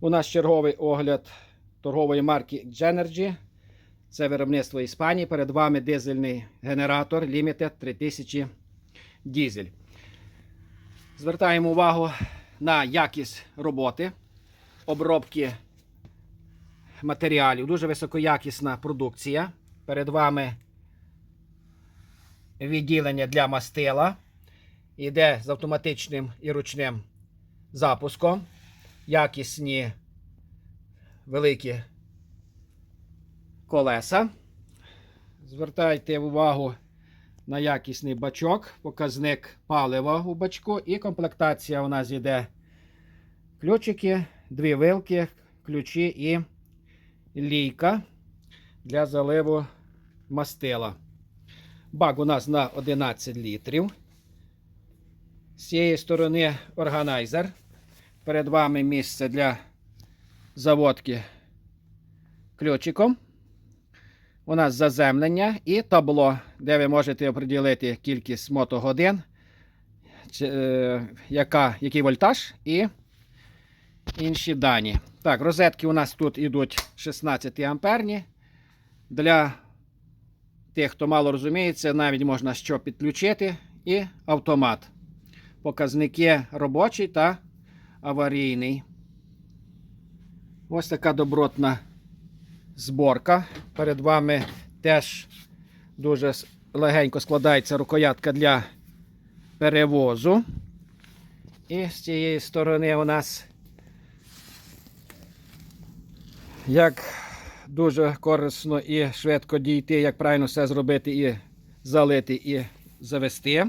У нас черговий огляд торгової марки Genergy. Це виробництво Іспанії. Перед вами дизельний генератор Limited 3000 дізель. Звертаємо увагу на якість роботи, обробки матеріалів. Дуже високоякісна продукція. Перед вами відділення для мастила. Іде з автоматичним і ручним запуском. Якісні великі колеса. Звертайте увагу на якісний бачок, показник палива у бачку і комплектація у нас йде ключики, дві вилки, ключі і лійка для заливу мастила. Бак у нас на 11 літрів. З цієї сторони органайзер. Перед вами місце для заводки ключиком. У нас заземлення і табло, де ви можете оприділити кількість мотогодин, е, яка, який вольтаж і інші дані. Так, розетки у нас тут йдуть 16 амперні. Для тих, хто мало розуміється, навіть можна що підключити і автомат. Показники робочий та аварійний. Ось така добротна зборка. Перед вами теж дуже легенько складається рукоятка для перевозу. І з цієї сторони у нас як дуже корисно і швидко дійти, як правильно все зробити і залити, і завести.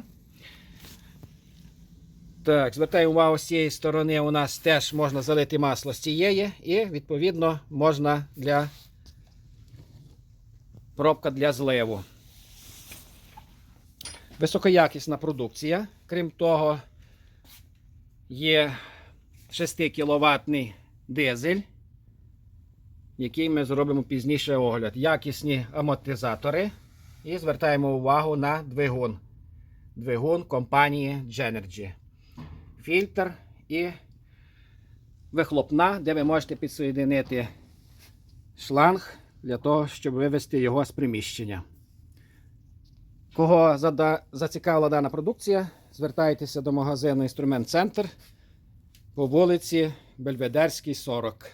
Так, звертаю увагу, з цієї сторони у нас теж можна залити масло з цієї, і, відповідно, можна для пробка для зливу. Високоякісна продукція. Крім того, є 6 кВт дизель, який ми зробимо пізніше огляд. Якісні амортизатори. І звертаємо увагу на двигун. Двигун компанії Genergy фільтр і вихлопна, де ви можете підсоєдинити шланг для того, щоб вивести його з приміщення. Кого зацікавила дана продукція, звертайтеся до магазину Інструмент Центр по вулиці Бельведерській, 40.